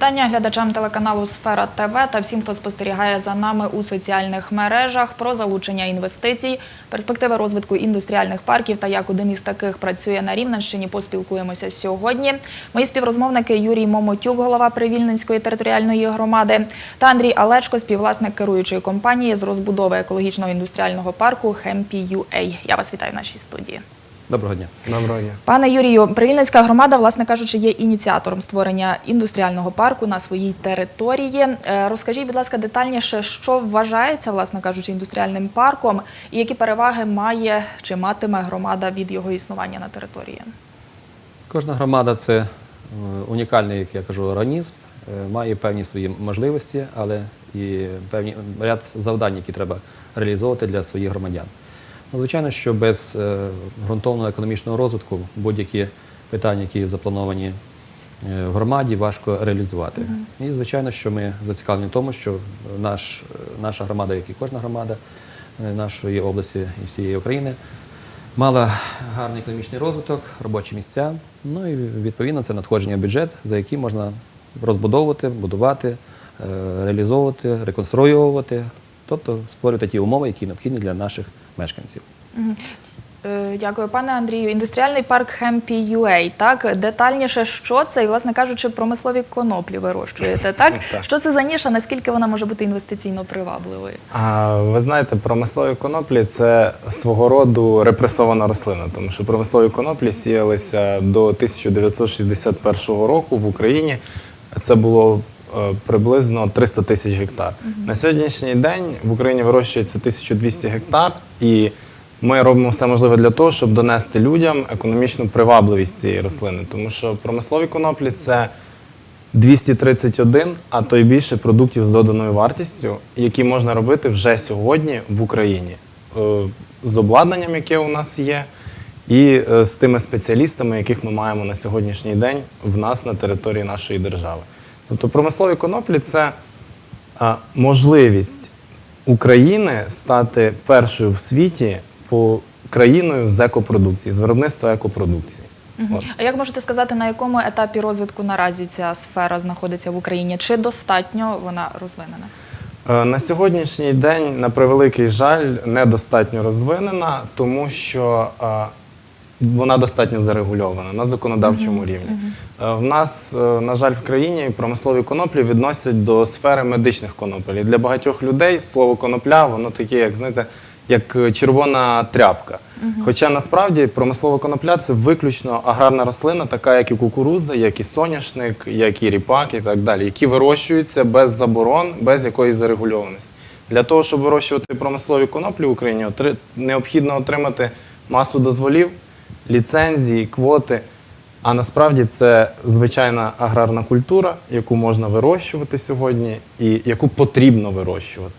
Вітання глядачам телеканалу Сфера ТВ та всім, хто спостерігає за нами у соціальних мережах про залучення інвестицій, перспективи розвитку індустріальних парків та як один із таких працює на Рівненщині. Поспілкуємося сьогодні. Мої співрозмовники Юрій Момотюк, голова Привільненської територіальної громади, та Андрій Алечко, співвласник керуючої компанії з розбудови екологічного індустріального парку Хемпі.UA. Я вас вітаю в нашій студії. Доброго дня. Доброго дня. Пане Юрію, Привільницька громада, власне кажучи, є ініціатором створення індустріального парку на своїй території. Е, Розкажіть, будь ласка, детальніше, що вважається, власне кажучи, індустріальним парком, і які переваги має чи матиме громада від його існування на території? Кожна громада це е, унікальний, як я кажу, організм, е, має певні свої можливості, але і певні ряд завдань, які треба реалізовувати для своїх громадян. Ну, звичайно, що без е, ґрунтовного економічного розвитку будь-які питання, які заплановані е, в громаді, важко реалізувати. І звичайно, що ми зацікавлені в тому, що наш, наша громада, як і кожна громада е, нашої області і всієї України, мала гарний економічний розвиток, робочі місця. Ну і відповідно це надходження в бюджет, за які можна розбудовувати, будувати, реалізовувати, реконструювати, тобто створювати ті умови, які необхідні для наших мешканців. Е, Дякую, пане Андрію. Індустріальний парк Хемпі.UA, так детальніше, що це, і власне кажучи, промислові коноплі вирощуєте. Так що це за ніша? Наскільки вона може бути інвестиційно привабливою? А ви знаєте, промислові коноплі це свого роду репресована рослина, тому що промислові коноплі сіялися до 1961 року в Україні. Це було приблизно 300 тисяч гектар. На сьогоднішній день в Україні вирощується 1200 гектар, і ми робимо все можливе для того, щоб донести людям економічну привабливість цієї рослини, тому що промислові коноплі це 231, а то й більше продуктів з доданою вартістю, які можна робити вже сьогодні в Україні Е, з обладнанням, яке у нас є, і е, з тими спеціалістами, яких ми маємо на сьогоднішній день в нас на території нашої держави. Тобто промислові коноплі це можливість України стати першою в світі по країною з екопродукції, з виробництва екопродукції. От. А як можете сказати, на якому етапі розвитку наразі ця сфера знаходиться в Україні? Чи достатньо вона розвинена? Е, На сьогоднішній день, на превеликий жаль, недостатньо розвинена, тому що е, вона достатньо зарегульована на законодавчому рівні. Е, В нас, е, на жаль, в країні промислові коноплі відносять до сфери медичних конопель. І для багатьох людей слово конопля, воно таке, як знаєте, як е, червона тряпка. Хоча насправді промислова конопля це виключно аграрна рослина, така як і кукурудза, як і соняшник, як і ріпак і так далі, які вирощуються без заборон, без якоїсь зарегульованості. Для того, щоб вирощувати промислові коноплі в Україні, необхідно отримати масу дозволів, ліцензії, квоти. А насправді це звичайна аграрна культура, яку можна вирощувати сьогодні і яку потрібно вирощувати.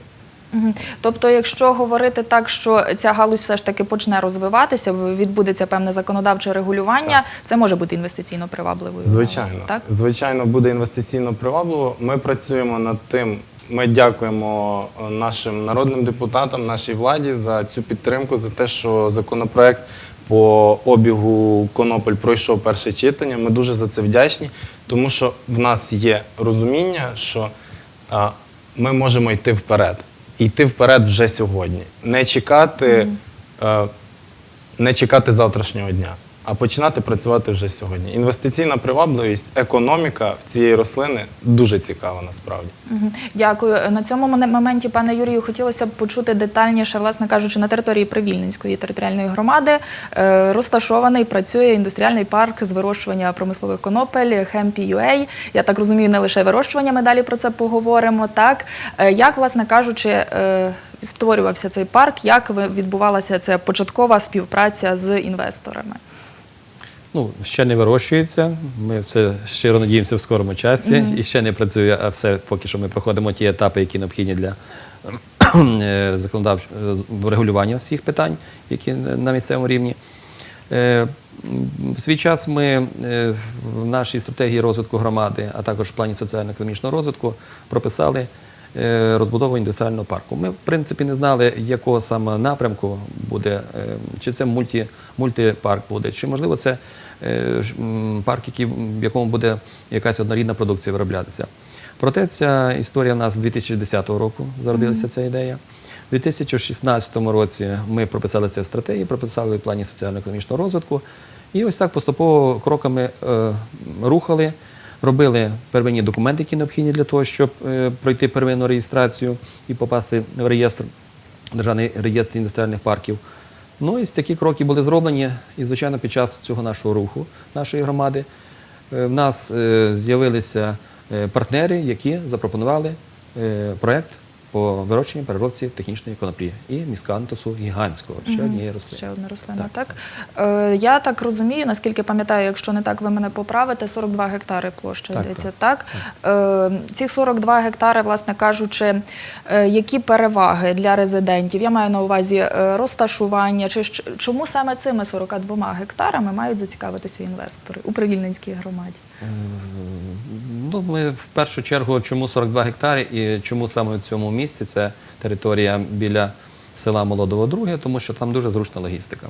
Тобто, якщо говорити так, що ця галузь все ж таки почне розвиватися, відбудеться певне законодавче регулювання, це може бути інвестиційно привабливою. Звичайно, галуззю, так? звичайно, буде інвестиційно привабливо. Ми працюємо над тим. Ми дякуємо е, нашим народним депутатам, нашій владі за цю підтримку, за те, що законопроект по обігу конопель пройшов перше читання. Ми дуже за це вдячні, тому що в нас є розуміння, що а, ми можемо йти вперед. І йти вперед вже сьогодні. Не чекати, е, не чекати завтрашнього дня, а починати працювати вже сьогодні. Інвестиційна привабливість, економіка в цієї рослини дуже цікава насправді. Дякую. На цьому моменті, пане Юрію, хотілося б почути детальніше, власне кажучи, на території Привільненської територіальної громади е, розташований працює індустріальний парк з вирощування промислових конопель Хемпі.UA. Я так розумію, не лише вирощування, ми далі про це поговоримо. Так Е, як, власне кажучи, е, створювався цей парк, як відбувалася ця початкова співпраця з інвесторами? Ну, ще не вирощується. Ми все щиро надіємося в скорому часі. І ще не працює, а все поки що ми проходимо ті етапи, які необхідні для е, законодавчого регулювання всіх питань, які на місцевому рівні. Е, В свій час ми е, в нашій стратегії розвитку громади, а також в плані соціально-економічного розвитку прописали е, розбудову індустріального парку. Ми, в принципі, не знали, якого саме напрямку буде, е, чи це мульті, мультипарк буде, чи можливо це е, парк, який, в якому буде якась однорідна продукція вироблятися. Проте ця історія в нас з 2010 року зародилася ця ідея. У 2016 році ми прописали це в стратегії, прописали в плані соціально-економічного розвитку. І ось так поступово кроками е, рухали, робили первинні документи, які необхідні для того, щоб е, пройти первинну реєстрацію і попасти в реєстр, державний реєстр індустріальних парків. Ну і такі кроки були зроблені. І, звичайно, під час цього нашого руху, нашої громади, е, в нас е, з'явилися партнери, які запропонували проєкт по вирощенню переробці технічної коноплі і міскантусу гігантського, ще однієї рослини. Ще одна рослина, так? Е, я так розумію, наскільки пам'ятаю, якщо не так, ви мене поправите, 42 гектари площа Так, йдеться, так? Е, ці 42 гектари, власне кажучи, е, які переваги для резидентів? Я маю на увазі е, розташування, чи чому саме цими 42 гектарами мають зацікавитися інвестори у Привільненській громаді? Ну, ми в першу чергу, чому 42 гектари і чому саме в цьому місці це територія біля села Молодого Друге, тому що там дуже зручна логістика.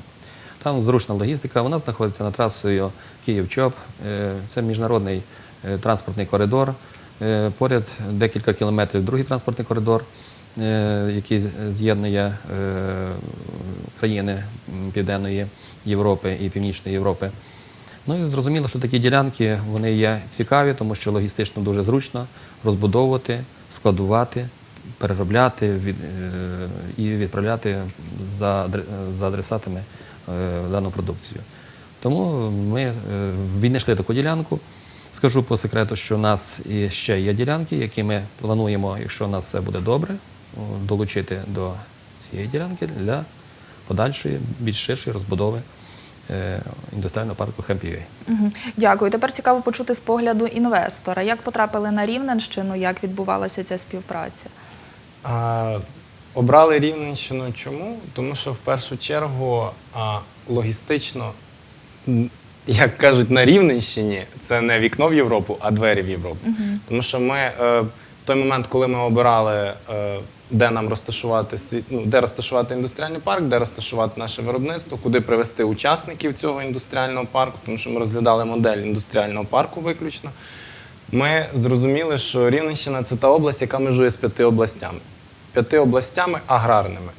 Там зручна логістика, вона знаходиться над трасою Київ-Чоп, Е, це міжнародний е, транспортний коридор. Е, Поряд декілька кілометрів другий транспортний коридор, який з'єднує країни Південної Європи і Північної Європи. Ну і зрозуміло, що такі ділянки вони є цікаві, тому що логістично дуже зручно розбудовувати, складувати, переробляти від, е, і відправляти за, за адресатами е, дану продукцію. Тому ми е, віднайшли таку ділянку. Скажу по секрету, що у нас і ще є ділянки, які ми плануємо, якщо у нас все буде добре, долучити до цієї ділянки для подальшої, більш ширшої розбудови індустріального парку Хемпівей. Мгм. Дякую. Тепер цікаво почути з погляду інвестора. Як потрапили на Рівненщину, як відбувалася ця співпраця? А, обрали Рівненщину чому? Тому що в першу чергу а, логістично, як кажуть на Рівненщині, це не вікно в Європу, а двері в Європу. Тому що ми е, в той момент, коли ми обирали, е, де нам розташувати ну, де розташувати індустріальний парк, де розташувати наше виробництво, куди привести учасників цього індустріального парку, тому що ми розглядали модель індустріального парку виключно. Ми зрозуміли, що Рівненщина це та область, яка межує з п'яти областями. П'яти областями аграрними.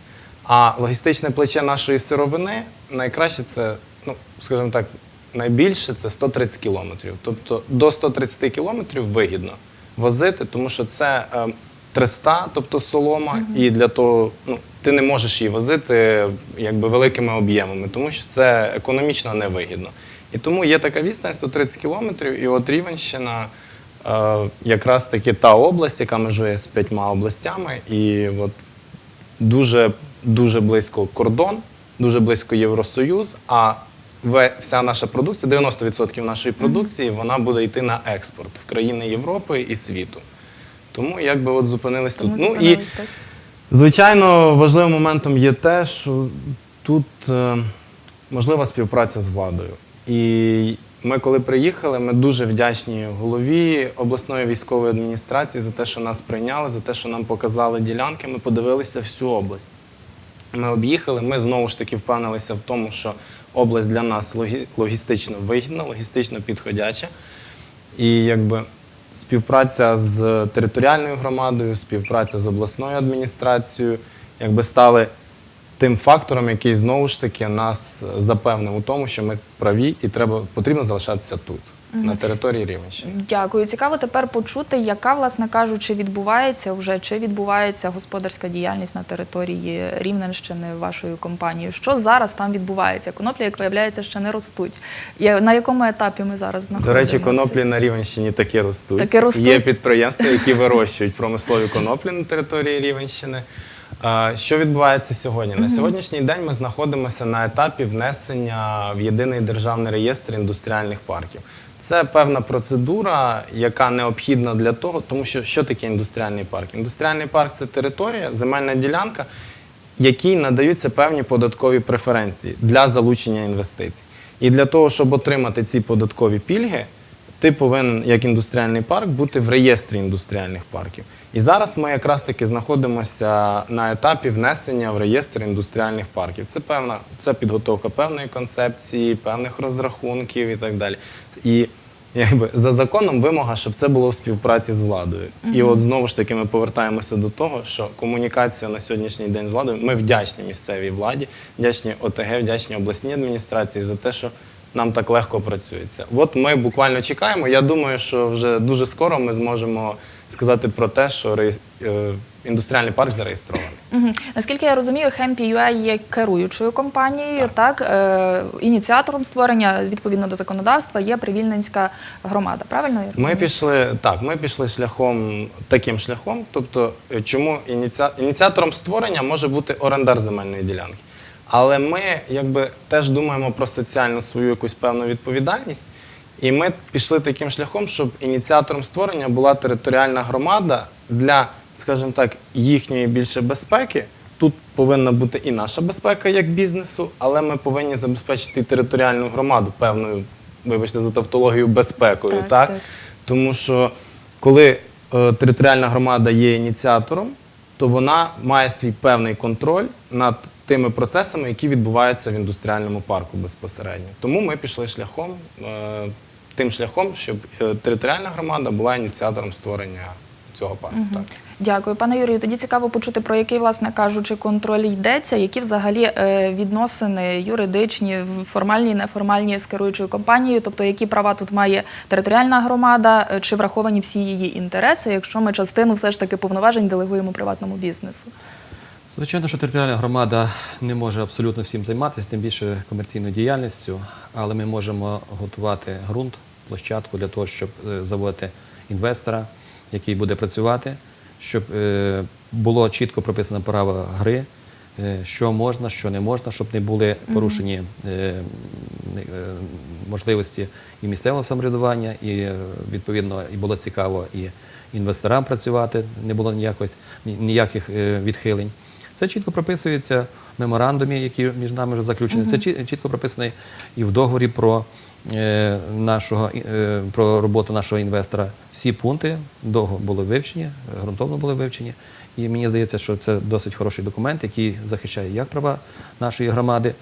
А логістичне плече нашої сировини найкраще це, ну, скажімо так, найбільше це 130 кілометрів. Тобто до 130 кілометрів вигідно возити, тому що це е, треста, тобто солома, і для того ну, ти не можеш її возити якби великими об'ємами, тому що це економічно невигідно. І тому є така відстань 130 кілометрів, і от Рівенщина е, якраз таки та область, яка межує з п'ятьма областями, і от дуже, дуже близько кордон, дуже близько Євросоюз, а вся наша продукція, 90% нашої продукції, вона буде йти на експорт в країни Європи і світу. Тому якби от зупинились Тому тут. Ну, і, так? Звичайно, важливим моментом є те, що тут е, можлива співпраця з владою. І ми, коли приїхали, ми дуже вдячні голові обласної військової адміністрації за те, що нас прийняли, за те, що нам показали ділянки. Ми подивилися всю область. Ми об'їхали, ми знову ж таки впевнилися в тому, що область для нас логі- логістично вигідна, логістично підходяча. І якби співпраця з територіальною громадою, співпраця з обласною адміністрацією, якби стали тим фактором, який знову ж таки нас запевнив у тому, що ми праві і треба потрібно залишатися тут, на території Рівненщини. Дякую. Цікаво тепер почути, яка, власне кажучи, відбувається вже чи відбувається господарська діяльність на території Рівненщини вашою компанією. Що зараз там відбувається? Коноплі, як виявляється, ще не ростуть. На якому етапі ми зараз До речі, коноплі на Рівенщині таки ростуть. Таки ростуть? Є підприємства, які вирощують промислові коноплі на території Рівенщини. Що відбувається сьогодні? На сьогоднішній день ми знаходимося на етапі внесення в єдиний державний реєстр індустріальних парків. Це певна процедура, яка необхідна для того, тому що що таке індустріальний парк? Індустріальний парк це територія, земельна ділянка, якій надаються певні податкові преференції для залучення інвестицій. І для того, щоб отримати ці податкові пільги, ти повинен, як індустріальний парк, бути в реєстрі індустріальних парків. І зараз ми якраз таки знаходимося на етапі внесення в реєстр індустріальних парків. Це певна це підготовка певної концепції, певних розрахунків і так далі. І якби за законом вимога, щоб це було в співпраці з владою. І от знову ж таки ми повертаємося до того, що комунікація на сьогоднішній день з владою. Ми вдячні місцевій владі, вдячні ОТГ, вдячні обласній адміністрації за те, що нам так легко працюється. От ми буквально чекаємо. Я думаю, що вже дуже скоро ми зможемо сказати про те, що е, індустріальний парк зареєстрований. Мгм. Наскільки я розумію, Happy.ua є керуючою компанією, так, е, ініціатором створення відповідно до законодавства є Привільненська громада. Правильно я розумію? Ми пішли так, ми пішли шляхом таким шляхом. Тобто, е, чому ініціа... ініціатором створення може бути орендар земельної ділянки. Але ми якби теж думаємо про соціальну свою якусь певну відповідальність. І ми пішли таким шляхом, щоб ініціатором створення була територіальна громада для, скажімо так, їхньої більше безпеки. Тут повинна бути і наша безпека як бізнесу, але ми повинні забезпечити і територіальну громаду певною, вибачте за тавтологію, безпекою. Так, Так, так. Тому що коли е, територіальна громада є ініціатором, то вона має свій певний контроль над тими процесами, які відбуваються в індустріальному парку безпосередньо. Тому ми пішли шляхом, е, тим шляхом, щоб е, територіальна громада була ініціатором створення цього парку. Так. Дякую, пане Юрію. Тоді цікаво почути, про який, власне кажучи, контроль йдеться, які взагалі е, відносини юридичні, формальні і неформальні з керуючою компанією, тобто які права тут має територіальна громада, е, чи враховані всі її інтереси, якщо ми частину все ж таки повноважень делегуємо приватному бізнесу. Звичайно, що територіальна громада не може абсолютно всім займатися, тим більше комерційною діяльністю, але ми можемо готувати ґрунт, площадку для того, щоб е, заводити інвестора, який буде працювати, щоб е, було чітко прописано право гри, е, що можна, що не можна, щоб не були порушені е, можливості і місцевого самоврядування, і відповідно і було цікаво і інвесторам працювати, не було ніякось, ніяких відхилень. Це чітко прописується в меморандумі, які між нами вже заключені. Це чі- чітко прописано і в договорі про, нашого, е, про роботу нашого інвестора. Всі пункти довго були вивчені, е, ґрунтовно були вивчені. І мені здається, що це досить хороший документ, який захищає як права нашої громади,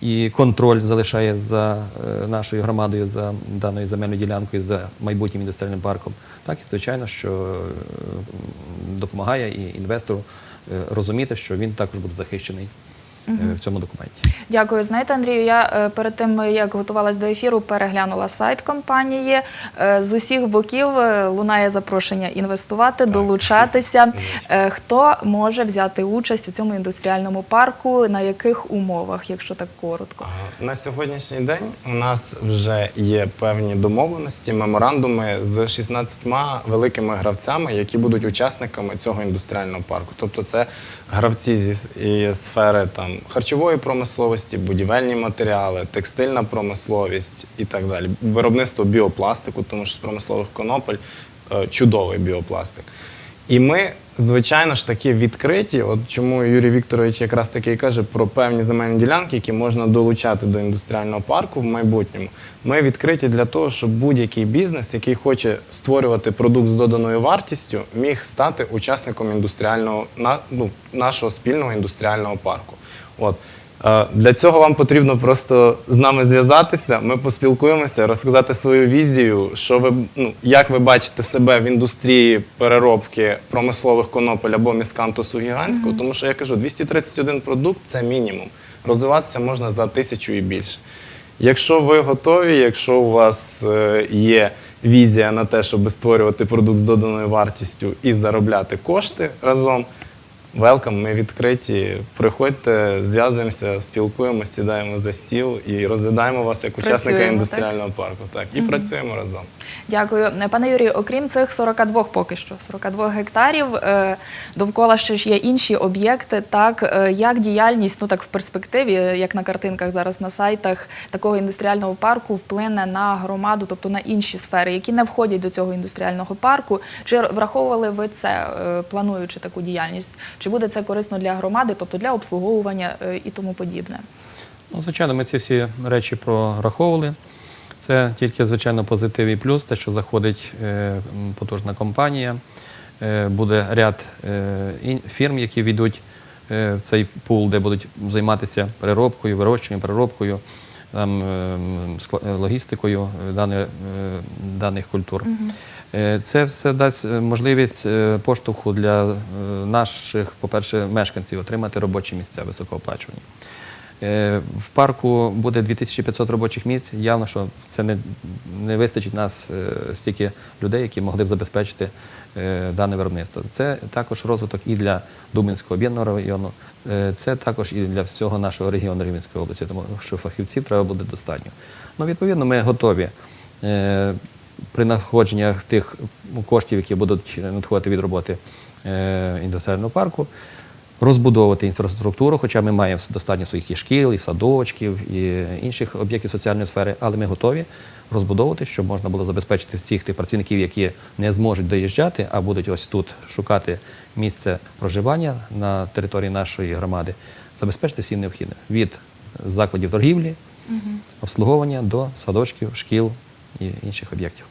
і контроль залишає за е, нашою громадою за даною земельною ділянкою, за майбутнім індустріальним парком. Так і звичайно, що е, допомагає і інвестору е, розуміти, що він також буде захищений е, в цьому документі. Дякую. Знаєте, Андрію, я е, перед тим, як готувалась до ефіру, переглянула сайт компанії. Е, З усіх боків е, лунає запрошення інвестувати, долучатися. Е, Хто може взяти участь у цьому індустріальному парку? На яких умовах, якщо так коротко? На сьогоднішній день у нас вже є певні домовленості, меморандуми з 16 великими гравцями, які будуть учасниками цього індустріального парку. Тобто це гравці зі сфери там, харчової промисловості, будівельні матеріали, текстильна промисловість і так далі. Виробництво біопластику, тому що з промислових конопель е, чудовий біопластик. І ми, звичайно ж таки, відкриті. От чому Юрій Вікторович якраз таки і каже про певні земельні ділянки, які можна долучати до індустріального парку в майбутньому. Ми відкриті для того, щоб будь-який бізнес, який хоче створювати продукт з доданою вартістю, міг стати учасником індустріального ну, нашого спільного індустріального парку. От. Е, Для цього вам потрібно просто з нами зв'язатися. Ми поспілкуємося, розказати свою візію, що ви ну як ви бачите себе в індустрії переробки промислових конопель або міскантусу гігантського. Тому що я кажу, 231 продукт це мінімум. Розвиватися можна за тисячу і більше. Якщо ви готові, якщо у вас е, є візія на те, щоб створювати продукт з доданою вартістю і заробляти кошти разом. Велкам, ми відкриті. Приходьте, зв'язуємося, спілкуємося, сідаємо за стіл і розглядаємо вас як учасника Працюємо, індустріального парку. Так, і працюємо разом. Дякую. Пане Юрію, окрім цих 42 поки що, 42 гектарів, е, довкола ще ж є інші об'єкти. Так, е, як діяльність, ну так в перспективі, як на картинках зараз на сайтах такого індустріального парку вплине на громаду, тобто на інші сфери, які не входять до цього індустріального парку. Чи враховували ви це, е, плануючи таку діяльність? Чи буде це корисно для громади, тобто для обслуговування е, і тому подібне? Ну, звичайно, ми ці всі речі прораховували. Це тільки, звичайно, позитив і плюс, те, що заходить е, потужна компанія, е, буде ряд фірм, які війдуть в цей пул, де будуть займатися переробкою, вирощуванням, переробкою, там, логістикою даних культур. Е, Це все дасть е, можливість е, поштовху для е, наших, по-перше, мешканців отримати робочі місця високооплачувані. Е, В парку буде 2500 робочих місць. Явно, що це не, не вистачить нас е, стільки людей, які могли б забезпечити е, дане виробництво. Це також розвиток і для Дубинського об'єднаного району, е, це також і для всього нашого регіону Рівненської області, тому що фахівців треба буде достатньо. Ну, відповідно, ми готові. При надходженнях тих коштів, які будуть надходити від роботи е, індустріального парку, розбудовувати інфраструктуру, хоча ми маємо достатньо своїх і шкіл, і садочків, і інших об'єктів соціальної сфери, але ми готові розбудовувати, щоб можна було забезпечити всіх тих працівників, які не зможуть доїжджати, а будуть ось тут шукати місце проживання на території нашої громади, забезпечити всім необхідним від закладів торгівлі, обслуговування до садочків, шкіл і інших об'єктів.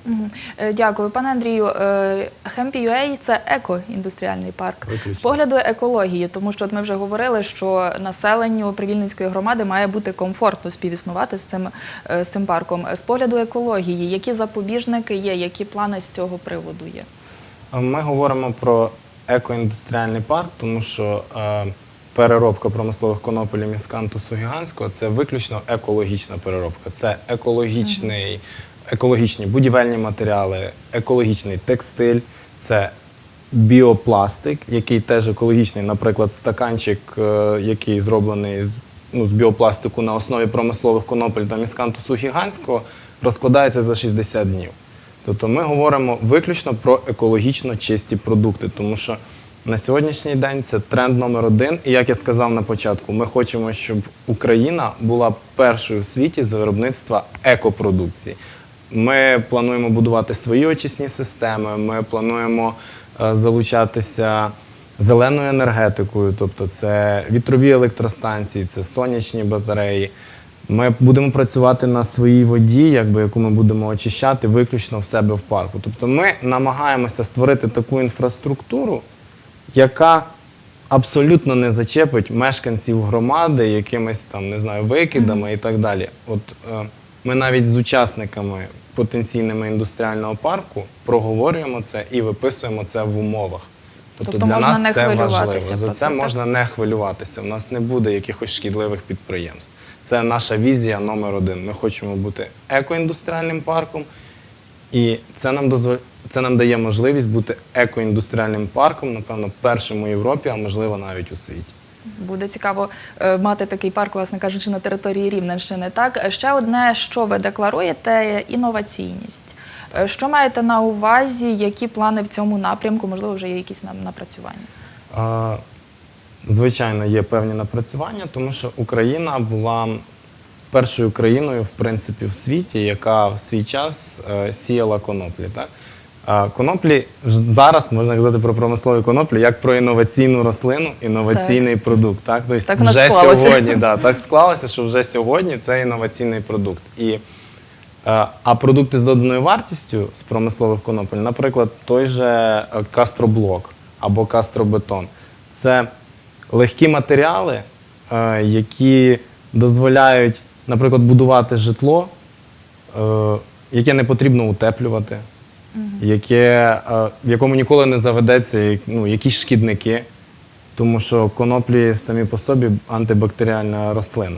Е, Дякую, пане Андрію. Е, Хемпі.UA – це еко-індустріальний парк. Виключно. З погляду екології, тому що от ми вже говорили, що населенню Привільницької громади має бути комфортно співіснувати з цим, е, з цим парком. З погляду екології, які запобіжники є, які плани з цього приводу є? Ми говоримо про екоіндустріальний парк, тому що е, переробка промислових конопель міскантусу гігантського це виключно екологічна переробка. Це екологічний, екологічні будівельні матеріали, екологічний текстиль, це біопластик, який теж екологічний, наприклад, стаканчик, е, який зроблений з, ну, з біопластику на основі промислових конопель та міскантусу гігантського, розкладається за 60 днів. Тобто ми говоримо виключно про екологічно чисті продукти, тому що на сьогоднішній день це тренд номер один. І як я сказав на початку, ми хочемо, щоб Україна була першою в світі з виробництва екопродукції. Ми плануємо будувати свої очисні системи, ми плануємо е, залучатися зеленою енергетикою, тобто це вітрові електростанції, це сонячні батареї. Ми будемо працювати на своїй воді, якби, яку ми будемо очищати виключно в себе в парку. Тобто ми намагаємося створити таку інфраструктуру, яка абсолютно не зачепить мешканців громади якимись там, не знаю, викидами і так далі. От е, ми навіть з учасниками потенційними індустріального парку проговорюємо це і виписуємо це в умовах. Тобто, Тобто для нас не це важливо. За це, це можна не хвилюватися. У нас не буде якихось шкідливих підприємств. Це наша візія номер один. Ми хочемо бути екоіндустріальним парком, і це нам дозволяє. Це нам дає можливість бути екоіндустріальним парком, напевно, першим у Європі, а можливо навіть у світі. Буде цікаво е, мати такий парк, власне кажучи, на території Рівненщини. Так, ще одне, що ви декларуєте, інноваційність. Е, Що маєте на увазі, які плани в цьому напрямку? Можливо, вже є якісь нам напрацювання? Звичайно, є певні напрацювання, тому що Україна була першою країною, в принципі, в світі, яка в свій час е, сіяла коноплі. Так? Коноплі зараз можна казати про промислові коноплі як про інноваційну рослину, інноваційний продукт. Так, тобто Так вже склалося. сьогодні, да, так склалося, що вже сьогодні це інноваційний продукт. І, е, а продукти з доданою вартістю з промислових конопель, наприклад, той же е, кастроблок або кастробетон, це легкі матеріали, е, які дозволяють, наприклад, будувати житло, яке не потрібно утеплювати, яке, е, в якому ніколи не заведеться ну, якісь шкідники, тому що коноплі самі по собі антибактеріальна рослина.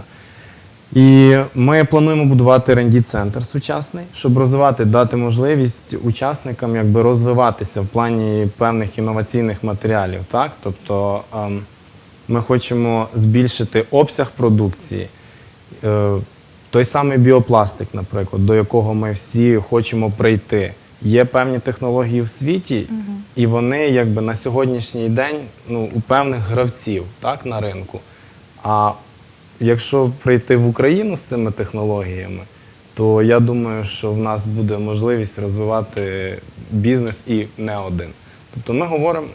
І ми плануємо будувати rd центр сучасний, щоб розвивати, дати можливість учасникам якби розвиватися в плані певних інноваційних матеріалів. Так? Тобто ем, ми хочемо збільшити обсяг продукції. Е, той самий біопластик, наприклад, до якого ми всі хочемо прийти. Є певні технології в світі, і вони якби на сьогоднішній день ну, у певних гравців так, на ринку. А якщо прийти в Україну з цими технологіями, то я думаю, що в нас буде можливість розвивати бізнес і не один. Тобто ми говоримо,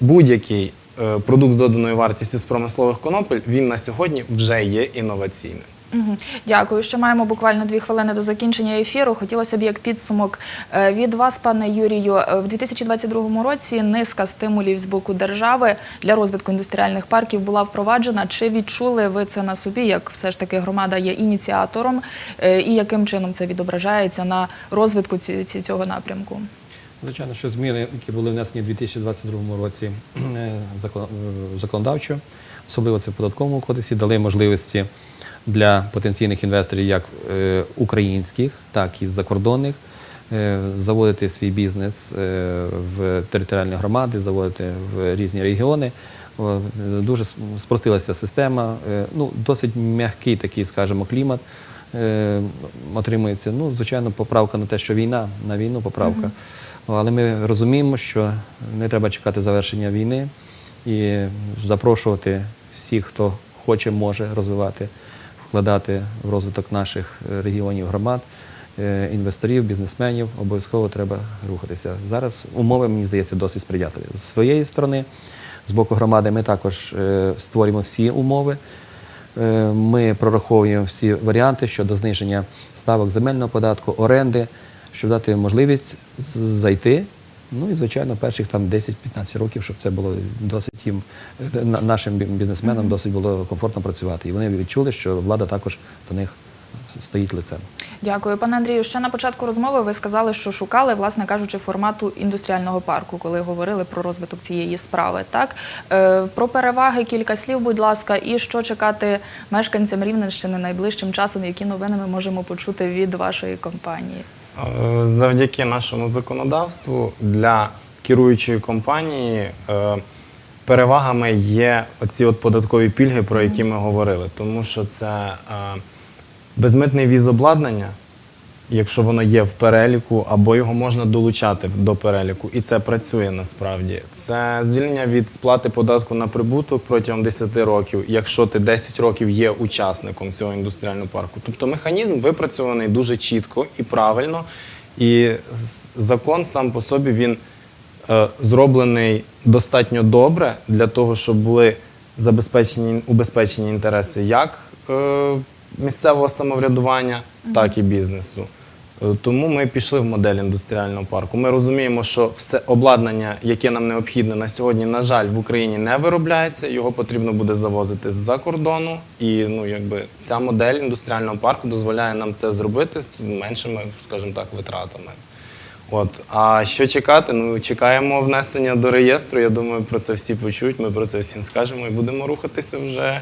будь-який е, продукт з доданою вартістю з промислових конопель, він на сьогодні вже є інноваційним. Дякую. Ще маємо буквально дві хвилини до закінчення ефіру. Хотілося б як підсумок е, від вас, пане Юрію, е, в 2022 році низка стимулів з боку держави для розвитку індустріальних парків була впроваджена. Чи відчули ви це на собі, як все ж таки громада є ініціатором, е, і яким чином це відображається на розвитку цього напрямку? Звичайно, що зміни, які були внесені у 2022 році закон- законодавчо, особливо це в податковому кодексі, дали можливості для потенційних інвесторів, як е, українських, так і закордонних, е, заводити свій бізнес е, в територіальні громади, заводити в різні регіони. Дуже спростилася система, ну, досить м'який такий, скажімо, клімат отримується. Ну, звичайно, поправка на те, що війна, на війну поправка. Але ми розуміємо, що не треба чекати завершення війни і запрошувати всіх, хто хоче, може розвивати, вкладати в розвиток наших е, регіонів, громад, е, інвесторів, бізнесменів. Обов'язково треба рухатися. Зараз умови, мені здається, досить сприятливі. З своєї сторони, з боку громади, ми також е, створюємо всі умови. Ми прораховуємо всі варіанти щодо зниження ставок земельного податку, оренди, щоб дати можливість зайти. Ну і звичайно, перших там 10-15 років, щоб це було досить їм е, на- нашим бі- бізнесменам досить було комфортно працювати. І вони відчули, що влада також до них стоїть лицем. Дякую, пане Андрію. Ще на початку розмови ви сказали, що шукали, власне кажучи, формату індустріального парку, коли говорили про розвиток цієї справи. Так е, про переваги кілька слів, будь ласка, і що чекати мешканцям Рівненщини найближчим часом, які новини ми можемо почути від вашої компанії. Е, Завдяки нашому законодавству для керуючої компанії е, перевагами є оці от податкові пільги, про які ми говорили. Тому що це е, безмитний віз обладнання, якщо воно є в переліку, або його можна долучати до переліку, і це працює насправді. Це звільнення від сплати податку на прибуток протягом 10 років, якщо ти 10 років є учасником цього індустріального парку. Тобто механізм випрацьований дуже чітко і правильно, і закон сам по собі він е, зроблений достатньо добре для того, щоб були забезпечені убезпечені інтереси як е, місцевого самоврядування, так і бізнесу. Е, Тому ми пішли в модель індустріального парку. Ми розуміємо, що все обладнання, яке нам необхідне на сьогодні, на жаль, в Україні не виробляється. Його потрібно буде завозити з-за кордону. І ну, якби ця модель індустріального парку дозволяє нам це зробити з меншими, скажімо так, витратами. От, а що чекати? Ну, чекаємо внесення до реєстру. Я думаю, про це всі почують. Ми про це всім скажемо і будемо рухатися вже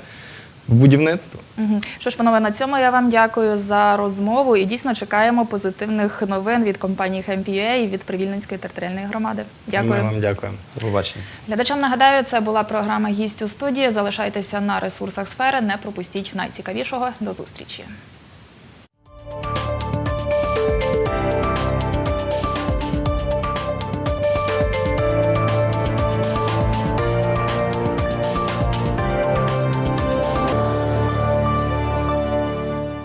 в будівництво. Що ж, панове, на цьому я вам дякую за розмову і дійсно чекаємо позитивних новин від компанії HempUA і від Привільненської територіальної громади. Дякую. Ми вам дякуємо. До побачення. Глядачам нагадаю, це була програма «Гість у студії. Залишайтеся на ресурсах сфери. Не пропустіть найцікавішого. До зустрічі.